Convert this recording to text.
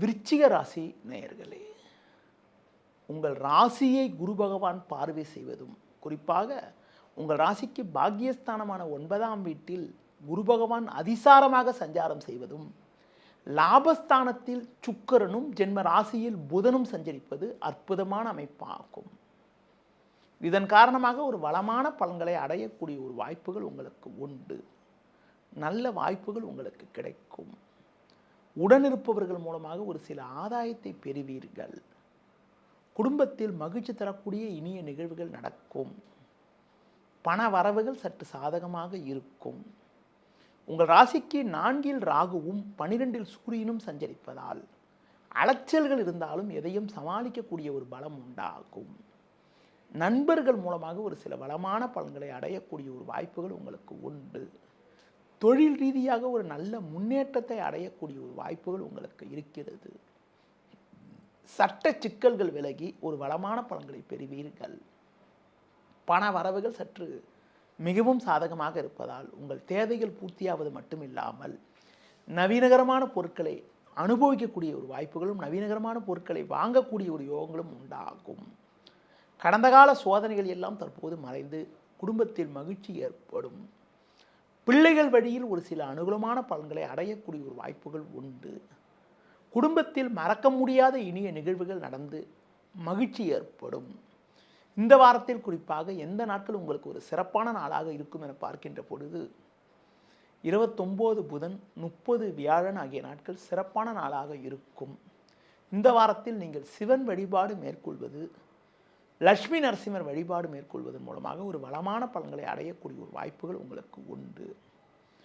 விருச்சிக ராசி நேயர்களே உங்கள் ராசியை குரு பகவான் பார்வை செய்வதும் குறிப்பாக உங்கள் ராசிக்கு பாக்கியஸ்தானமான ஒன்பதாம் வீட்டில் குரு பகவான் அதிசாரமாக சஞ்சாரம் செய்வதும் லாபஸ்தானத்தில் சுக்கரனும் ஜென்ம ராசியில் புதனும் சஞ்சரிப்பது அற்புதமான அமைப்பாகும். இதன் காரணமாக ஒரு வளமான பலன்களை அடையக்கூடிய ஒரு வாய்ப்புகள் உங்களுக்கு உண்டு. நல்ல வாய்ப்புகள் உங்களுக்கு கிடைக்கும். உடனிருப்பவர்கள் மூலமாக ஒரு சில ஆதாயத்தை பெறுவீர்கள். குடும்பத்தில் மகிழ்ச்சி தரக்கூடிய இனிய நிகழ்வுகள் நடக்கும். பண வரவுகள் சற்று சாதகமாக இருக்கும். உங்கள் ராசிக்கு நான்கில் ராகுவும் பனிரெண்டில் சூரியனும் சஞ்சரிப்பதால் அலைச்சல்கள் இருந்தாலும் எதையும் சமாளிக்கக்கூடிய ஒரு பலம் உண்டாகும். நண்பர்கள் மூலமாக ஒரு சில வளமான பலன்களை அடையக்கூடிய ஒரு வாய்ப்புகள் உங்களுக்கு உண்டு. தொழில் ரீதியாக ஒரு நல்ல முன்னேற்றத்தை அடையக்கூடிய ஒரு வாய்ப்புகள் உங்களுக்கு இருக்கிறது. சட்ட சிக்கல்கள் விலகி ஒரு வளமான பலன்களை பெறுவீர்கள். பண வரவுகள் சற்று மிகவும் சாதகமாக இருப்பதால் உங்கள் தேவைகள் பூர்த்தியாவது மட்டும் இல்லாமல் நவீனகரமான பொருட்களை அனுபவிக்கக்கூடிய ஒரு வாய்ப்புகளும் நவீனகரமான பொருட்களை வாங்கக்கூடிய ஒரு யோகங்களும் உண்டாகும். கடந்த கால சோதனைகள் எல்லாம் தற்போது மறைந்து குடும்பத்தில் மகிழ்ச்சி ஏற்படும். பிள்ளைகள் வழியில் ஒரு சில அனுகூலமான பலன்களை அடையக்கூடிய ஒரு வாய்ப்புகள் உண்டு. குடும்பத்தில் மறக்க முடியாத இனிய நிகழ்வுகள் நடந்து மகிழ்ச்சி ஏற்படும். இந்த வாரத்தில் குறிப்பாக எந்த நாட்கள் உங்களுக்கு ஒரு சிறப்பான நாளாக இருக்கும் என பார்க்கின்ற பொழுது இருபத்தொம்போது புதன் முப்பது வியாழன் ஆகிய நாட்கள் சிறப்பான நாளாக இருக்கும். இந்த வாரத்தில் நீங்கள் சிவன் வழிபாடு மேற்கொள்வது லட்சுமி நரசிம்மர் வழிபாடு மேற்கொள்வதன் மூலமாக ஒரு வளமான பலன்களை அடையக்கூடிய ஒரு வாய்ப்புகள் உங்களுக்கு உண்டு.